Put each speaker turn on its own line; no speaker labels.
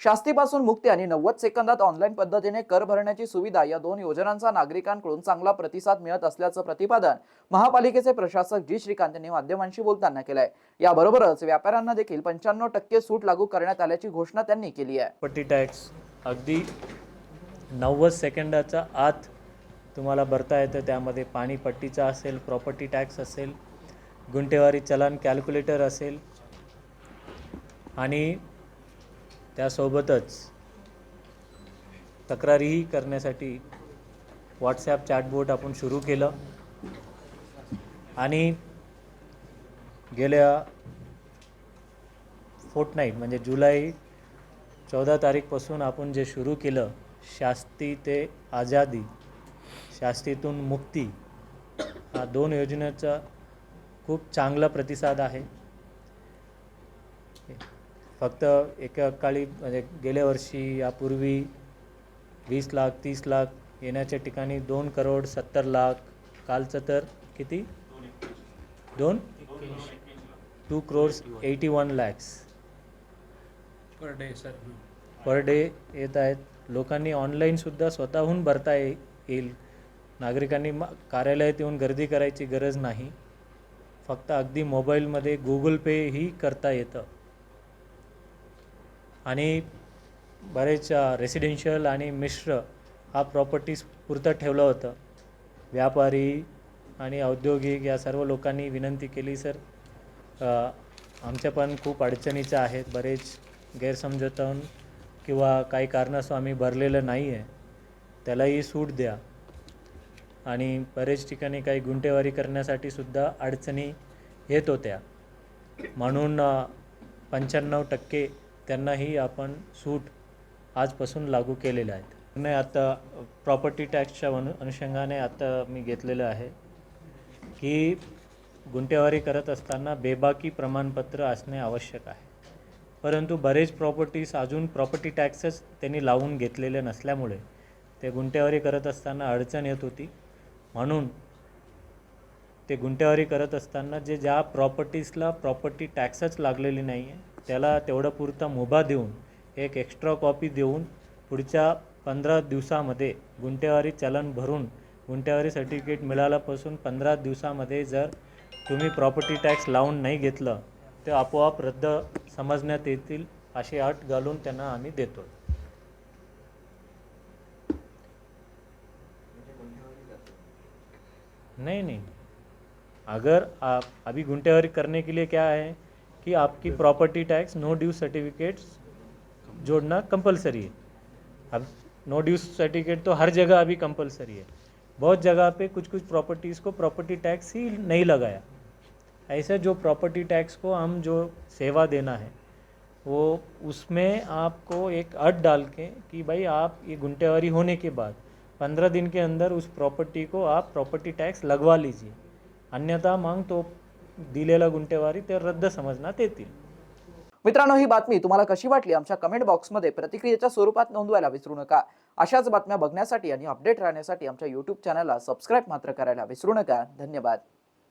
शास्तीपासून मुक्ती आणि नव्वद सेकंदात ऑनलाईन पद्धतीने कर भरण्याची सुविधा या दोन योजनांचा नागरिकांकडून चांगला प्रतिसाद मिळत असल्याचं प्रतिपादन महापालिकेचे प्रशासक जी. श्रीकांत यांनी माध्यमांशी बोलताना केलंय. याबरोबरच व्यापाऱ्यांना देखील पंच्याण्णव टक्के सूट लागू करण्यात आल्याची घोषणा त्यांनी केली आहे.
पट्टी टॅक्स अगदी नव्वद सेकंदाच्या आत तुम्हाला भरता येतं. त्यामध्ये पाणीपट्टीचा असेल प्रॉपर्टी टॅक्स असेल गुंठेवारी चलन कॅल्क्युलेटर असेल आणि त्यासोबतच तक्रारीही करण्यासाठी व्हॉट्सॲप चॅटबोट आपण सुरू केलं. आणि गेल्या फोर्टनाईट म्हणजे जुलै चौदा तारीखपासून आपण जे सुरू केलं शास्ती ते आझादी शास्तीतून मुक्ती हा दोन योजनेचा खूप चांगला प्रतिसाद आहे. फक्त एका काळी म्हणजे गेल्या वर्षी यापूर्वी वीस लाख तीस लाख येण्याच्या ठिकाणी दोन करोड सत्तर लाख कालचं तर किती? दोन? Two crores eighty one lakhs.
Per day sir.
Per day येत आहेत. लोकांनी ऑनलाईनसुद्धा स्वतःहून भरता येईल. नागरिकांनी मा- कार्यालयात येऊन गर्दी करायची गरज नाही. फक्त अगदी मोबाईलमध्ये गुगल पेही करता येतं. आणि बरेच रेसिडेन्शियल आणि मिश्र हा प्रॉपर्टीज पुरतं ठेवलं होतं. व्यापारी आणि औद्योगिक या सर्व लोकांनी विनंती केली सर आमच्या पण खूप अडचणीच्या आहेत. बरेच गैरसमजतून किंवा काही कारणास्तव आम्ही भरलेलं नाही आहे त्यालाही सूट द्या. आणि बरेच ठिकाणी काही गुंठेवारी करण्यासाठी सुद्धा अडचणी येत होत्या. म्हणून पंच्याण्णव टक्के त्यांनाही आपण सूट आजपासून लागू केलेल्या आहेत. नाही आता प्रॉपर्टी टॅक्सच्या अनु अनुषंगाने आता मी घेतलेलं आहे की गुंटेवारी करत असताना बेबाकी प्रमाणपत्र असणे आवश्यक आहे. परंतु बरेच प्रॉपर्टीज अजून प्रॉपर्टी टॅक्सच त्यांनी लावून घेतलेले नसल्यामुळे ते गुंटेवारी करत असताना अडचण येत होती. म्हणून ते गुंटेवारी करत असताना जे ज्या प्रॉपर्टीजला प्रॉपर्टी टॅक्सच लागलेली नाही आहे त्याला तेवढं पुरता मुभा देऊन एक एक्स्ट्रा कॉपी देऊन पुढच्या पंधरा दिवसामध्ये गुंठेवारी चलन भरून गुंठेवारी सर्टिफिकेट मिळाल्यापासून पंधरा दिवसामध्ये जर तुम्ही प्रॉपर्टी टॅक्स लावून नाही घेतलं ते आपोआप रद्द समजण्यात येतील अशी अट घालून त्यांना आम्ही देतो. नहीं नहीं. अगर आप अभी गुंटेवारी करने के लिए क्या है? कि आपकी property tax no due certificates जोड़ना कंपलसरी है। अब नो ड्यू सर्टिफिकेट तो हर जगह अभी कंपलसरी है। बहुत जगह पे कुछ कुछ प्रॉपर्टीज़ को प्रॉपर्टी टैक्स ही नहीं लगाया। ऐसे जो प्रॉपर्टी टैक्स को हम जो सेवा देना है वो उसमें आपको एक अट डाल के कि भाई आप ये गुंटेवारी होने के बाद पंद्रह दिन के अंदर उस प्रॉपर्टी को आप प्रॉपर्टी टैक्स लगवा लीजिए। अन्यथा मांग तो दिलेला गुंटेवारी ते रद्द समजण्यात येतील.
मित्रांनो ही बातमी तुम्हाला कशी वाटली? आमच्या कमेंट बॉक्समध्ये प्रतिक्रियेच्या स्वरूपात नोंदवायला विसरू नका. अशाच बातम्या बघण्यासाठी आणि अपडेट राहण्यासाठी आमच्या यूट्यूब चॅनलला सबस्क्राईब मात्र करायला विसरू नका. धन्यवाद.